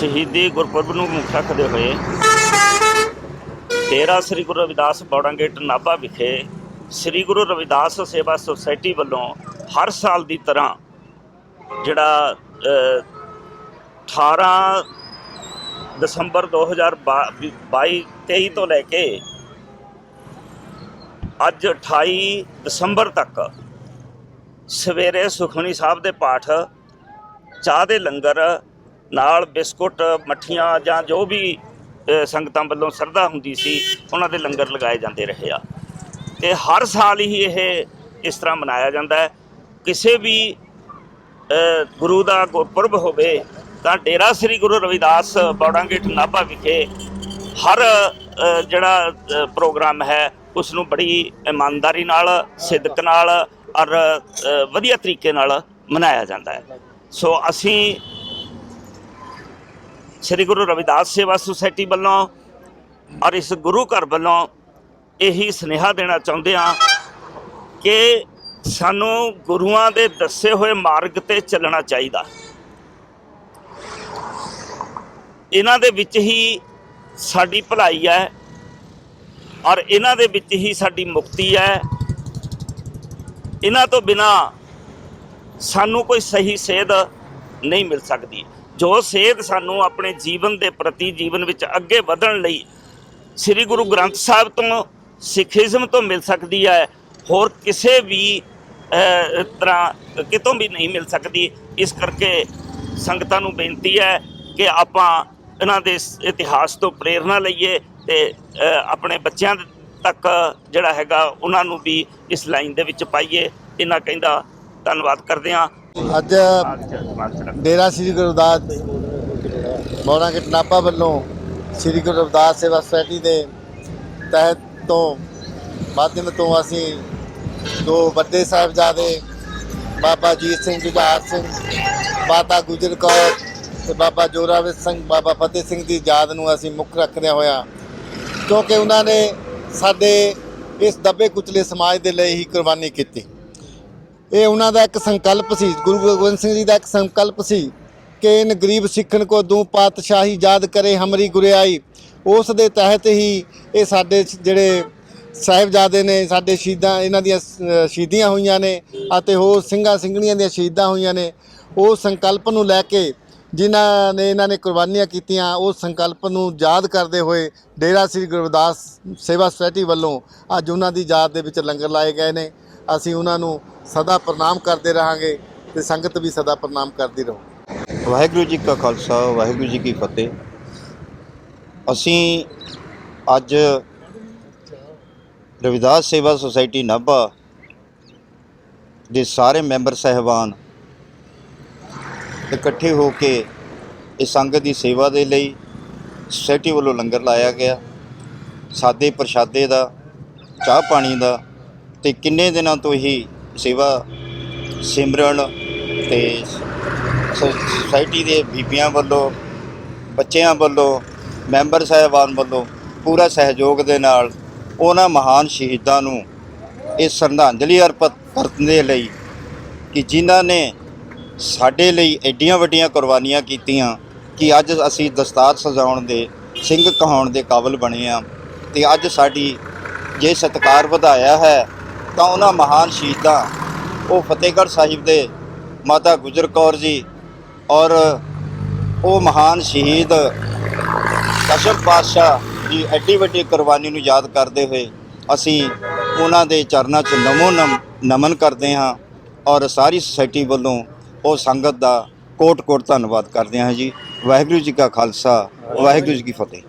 ਸ਼ਹੀਦੀ ਗੁਰਪੁਰਬ ਨੂੰ ਮੁੱਖ ਰੱਖਦੇ ਹੋਏ ਡੇਰਾ ਸ੍ਰੀ ਗੁਰੂ ਰਵਿਦਾਸ ਬੌੜਾ ਗੇਟ ਨਾਭਾ ਵਿਖੇ ਸ੍ਰੀ ਗੁਰੂ ਰਵਿਦਾਸ ਸੇਵਾ ਸੁਸਾਇਟੀ ਵੱਲੋਂ ਹਰ ਸਾਲ ਦੀ ਤਰ੍ਹਾਂ ਜਿਹੜਾ ਅ, 18 ਦਸੰਬਰ 2022 23 ਤੋਂ ਲੈ ਕੇ ਅੱਜ 28 ਦਸੰਬਰ ਤੱਕ ਸਵੇਰੇ ਸੁਖਮਨੀ ਸਾਹਿਬ ਦੇ ਪਾਠ ਚਾਹ ਦੇ ਲੰਗਰ ਨਾਲ ਬਿਸਕੁਟ, ਮੱਠੀਆਂ ਜਾਂ ਜੋ ਵੀ ਸੰਗਤਾਂ ਵੱਲੋਂ ਸਰਦਾ ਹੁੰਦੀ ਸੀ, ਉਹਨਾਂ ਦੇ ਲੰਗਰ ਲਗਾਏ ਜਾਂਦੇ ਰਹੇ ਆ। ਤੇ ਹਰ ਸਾਲ ਹੀ ਇਹ ਇਸ ਤਰ੍ਹਾਂ ਮਨਾਇਆ ਜਾਂਦਾ ਹੈ। ਕਿਸੇ ਵੀ ਗੁਰੂ ਦਾ ਗੁਰਪੁਰਬ ਹੋਵੇ ਤਾਂ ਡੇਰਾ ਸ੍ਰੀ ਗੁਰੂ ਰਵਿਦਾਸ ਬੌੜਾ ਨਾਭਾ ਵਿਖੇ ਹਰ ਜਿਹੜਾ ਪ੍ਰੋਗਰਾਮ ਹੈ ਉਸ ਨੂੰ ਬੜੀ ਇਮਾਨਦਾਰੀ ਨਾਲ, ਸਿੱਦਕ ਨਾਲ ਔਰ ਵਧੀਆ ਤਰੀਕੇ ਨਾਲ ਮਨਾਇਆ ਜਾਂਦਾ ਹੈ। ਸੋ ਅਸੀਂ ਸ੍ਰੀ ਗੁਰੂ ਰਵਿਦਾਸ ਸੇਵਾ ਸੁਸਾਇਟੀ ਵੱਲੋਂ ਔਰ ਇਸ ਗੁਰੂ ਘਰ ਵੱਲੋਂ ਇਹੀ ਸੁਨੇਹਾ ਦੇਣਾ ਚਾਹੁੰਦੇ ਹਾਂ ਕਿ ਸਾਨੂੰ ਗੁਰੂਆਂ ਦੇ ਦੱਸੇ ਹੋਏ ਮਾਰਗ ਤੇ ਚੱਲਣਾ ਚਾਹੀਦਾ। ਇਹਨਾਂ ਦੇ ਵਿੱਚ ਹੀ ਸਾਡੀ ਭਲਾਈ ਹੈ ਔਰ ਇਹਨਾਂ ਦੇ ਵਿੱਚ ਹੀ ਸਾਡੀ ਮੁਕਤੀ ਹੈ। ਇਹਨਾਂ ਤੋਂ ਬਿਨਾ ਸਾਨੂੰ ਕੋਈ ਸਹੀ ਸੇਧ ਨਹੀਂ ਮਿਲ ਸਕਦੀ। ਜੋ ਸੇਧ ਸਾਨੂੰ ਆਪਣੇ ਜੀਵਨ ਦੇ ਪ੍ਰਤੀ, ਜੀਵਨ ਵਿੱਚ ਅੱਗੇ ਵਧਣ ਲਈ ਸ੍ਰੀ ਗੁਰੂ ਗ੍ਰੰਥ ਸਾਹਿਬ ਤੋਂ ਸਿੱਖੀਜ਼ਮ ਤੋਂ ਮਿਲ ਸਕਦੀ ਹੈ, ਹੋਰ ਕਿਸੇ ਵੀ ਤਰ੍ਹਾਂ ਕਿਤੋਂ ਵੀ ਨਹੀਂ ਮਿਲ ਸਕਦੀ। ਇਸ ਕਰਕੇ ਸੰਗਤਾਂ ਨੂੰ ਬੇਨਤੀ ਹੈ ਕਿ ਆਪਾਂ ਇਹਨਾਂ ਦੇ ਇਤਿਹਾਸ ਤੋਂ ਪ੍ਰੇਰਣਾ ਲਈਏ ਤੇ ਆਪਣੇ ਬੱਚਿਆਂ ਤੱਕ ਜਿਹੜਾ ਹੈਗਾ, ਉਹਨਾਂ ਨੂੰ ਵੀ ਇਸ ਲਾਈਨ ਦੇ ਵਿੱਚ ਪਾਈਏ। ਇਹਨਾਂ ਕਹਿੰਦਾ ਧੰਨਵਾਦ ਕਰਦੇ ਹਾਂ। ਅੱਜ ਡੇਰਾ ਸ੍ਰੀ ਗੁਰੂ ਰਵਿਦਾਸ ਬੌੜਾ ਕੇ ਨਾਭਾ ਵੱਲੋਂ ਸ੍ਰੀ ਗੁਰੂ ਰਵਿਦਾਸ ਸੇਵਾ ਸੁਸਾਇਟੀ ਦੇ ਤਹਿਤ ਤੋਂ ਮਾਧਿਅਮ ਤੋਂ ਅਸੀਂ ਦੋ ਵੱਡੇ ਸਾਹਿਬਜ਼ਾਦੇ, ਬਾਬਾ ਜੀਤ ਸਿੰਘ ਜੁਝਾਰ ਸਿੰਘ, ਮਾਤਾ ਗੁਜਰ ਕੌਰ ਤੇ ਬਾਬਾ ਜੋਰਾਵਰ ਸਿੰਘ, ਬਾਬਾ ਫਤਿਹ ਸਿੰਘ ਦੀ ਯਾਦ ਨੂੰ ਅਸੀਂ ਮੁੱਖ ਰੱਖਦੇ ਹੋਇਆ ਕਿਉਂਕਿ ਉਹਨਾਂ ਨੇ ਸਾਡੇ ਇਸ ਦੱਬੇ ਕੁਚਲੇ ਸਮਾਜ ਦੇ ਲਈ ਹੀ ਕੁਰਬਾਨੀ ਕੀਤੀ। ਇਹ ਉਹਨਾਂ ਦਾ ਇੱਕ ਸੰਕਲਪ ਸੀ, ਗੁਰੂ ਗੋਬਿੰਦ ਸਿੰਘ ਜੀ ਦਾ ਇੱਕ ਸੰਕਲਪ ਸੀ ਕਿ ਇਨ ਗਰੀਬ ਸਿੱਖਣ ਕੋ ਦੂ ਪਾਤਸ਼ਾਹੀ ਯਾਦ ਕਰੇ ਹਮਰੀ ਗੁਰਿਆਈ। ਉਸ ਦੇ ਤਹਿਤ ਹੀ ਇਹ ਸਾਡੇ ਜਿਹੜੇ ਸਾਹਿਬਜ਼ਾਦੇ ਨੇ, ਸਾਡੇ ਸ਼ਹੀਦਾਂ, ਇਹਨਾਂ ਦੀਆਂ ਸ਼ਹੀਦੀਆਂ ਹੋਈਆਂ ਨੇ ਅਤੇ ਹੋਰ ਸਿੰਘਾਂ ਸਿੰਘਣੀਆਂ ਦੀਆਂ ਸ਼ਹੀਦਾਂ ਹੋਈਆਂ ਨੇ, ਉਹ ਸੰਕਲਪ ਨੂੰ ਲੈ ਕੇ ਜਿਨ੍ਹਾਂ ਨੇ, ਇਹਨਾਂ ਨੇ ਕੁਰਬਾਨੀਆਂ ਕੀਤੀਆਂ, ਉਹ ਸੰਕਲਪ ਨੂੰ ਯਾਦ ਕਰਦੇ ਹੋਏ ਡੇਰਾ ਸ੍ਰੀ ਗੁਰਦਾਸ ਸੇਵਾ ਸੁਸਾਇਟੀ ਵੱਲੋਂ ਅੱਜ ਉਹਨਾਂ ਦੀ ਯਾਦ ਦੇ ਵਿੱਚ ਲੰਗਰ ਲਾਏ ਗਏ ਨੇ। ਅਸੀਂ ਉਹਨਾਂ ਨੂੰ ਸਦਾ ਪ੍ਰਣਾਮ ਕਰਦੇ ਰਹਾਂਗੇ ਤੇ ਸੰਗਤ ਵੀ ਸਦਾ ਪ੍ਰਣਾਮ ਕਰਦੀ ਰਹੂ। ਵਾਹਿਗੁਰੂ ਜੀ ਕਾ ਖਾਲਸਾ, ਵਾਹਿਗੁਰੂ ਜੀ ਕੀ ਫਤਿਹ। ਅਸੀਂ ਅੱਜ ਰਵਿਦਾਸ ਸੇਵਾ ਸੁਸਾਇਟੀ ਨਾਭਾ ਦੇ ਸਾਰੇ ਮੈਂਬਰ ਸਹਿਬਾਨ ਇਕੱਠੇ ਹੋ ਕੇ ਇਸ ਸੰਗਤ ਦੀ ਸੇਵਾ ਦੇ ਲਈ ਸੁਸਾਇਟੀ ਵੱਲੋਂ ਲੰਗਰ ਲਾਇਆ ਗਿਆ। ਸਾਦੇ ਪ੍ਰਸ਼ਾਦੇ ਦਾ, ਚਾਹ ਪਾਣੀ ਦਾ ਤੇ ਕਿੰਨੇ ਦਿਨਾਂ ਤੋਂ ਹੀ ਸੇਵਾ ਸਿਮਰਨ ਤੇ ਸ- ਸੁਸਾਇਟੀ ਦੇ ਬੀਬੀਆਂ ਵੱਲੋਂ, ਬੱਚਿਆਂ ਵੱਲੋਂ, ਮੈਂਬਰ ਸਾਹਿਬਾਨ ਵੱਲੋਂ ਪੂਰਾ ਸਹਿਯੋਗ ਦੇ ਨਾਲ ਉਹਨਾਂ ਮਹਾਨ ਸ਼ਹੀਦਾਂ ਨੂੰ ਇਹ ਸ਼ਰਧਾਂਜਲੀ ਅਰਪਿਤ ਕਰਨ ਦੇ ਲਈ ਕਿ ਜਿਨ੍ਹਾਂ ਨੇ ਸਾਡੇ ਲਈ ਐਡੀਆਂ ਵੱਡੀਆਂ ਕੁਰਬਾਨੀਆਂ ਕੀਤੀਆਂ ਕਿ ਅੱਜ ਅਸੀਂ ਦਸਤਾਰ ਸਜਾਉਣ ਦੇ, ਸਿੰਘ ਕਹਾਉਣ ਦੇ ਕਾਬਲ ਬਣੇ ਆ ਤੇ ਅੱਜ ਸਾਡੀ ਜੇ ਸਤਿਕਾਰ ਵਧਾਇਆ ਹੈ ਤਾਂ ਉਹਨਾਂ ਮਹਾਨ ਸ਼ਹੀਦਾਂ, ਉਹ ਫਤਿਹਗੜ੍ਹ ਸਾਹਿਬ ਦੇ ਮਾਤਾ ਗੁਜਰ ਕੌਰ ਜੀ ਔਰ ਉਹ ਮਹਾਨ ਸ਼ਹੀਦ ਕਸ਼ਮ ਪਾਤਸ਼ਾਹ ਦੀ ਐਡੀ ਵੱਡੀ ਕੁਰਬਾਨੀ ਨੂੰ ਯਾਦ ਕਰਦੇ ਹੋਏ ਅਸੀਂ ਉਹਨਾਂ ਦੇ ਚਰਨਾਂ 'ਚ ਨਮੋ ਨਮ, ਨਮਨ ਕਰਦੇ ਹਾਂ ਔਰ ਸਾਰੀ ਸੁਸਾਇਟੀ ਵੱਲੋਂ ਉਹ ਸੰਗਤ ਦਾ ਕੋਟ ਕੋਟ ਧੰਨਵਾਦ ਕਰਦੇ ਹਾਂ ਜੀ। ਵਾਹਿਗੁਰੂ ਜੀ ਕਾ ਖਾਲਸਾ, ਵਾਹਿਗੁਰੂ ਜੀ ਕੀ ਫਤਿਹ।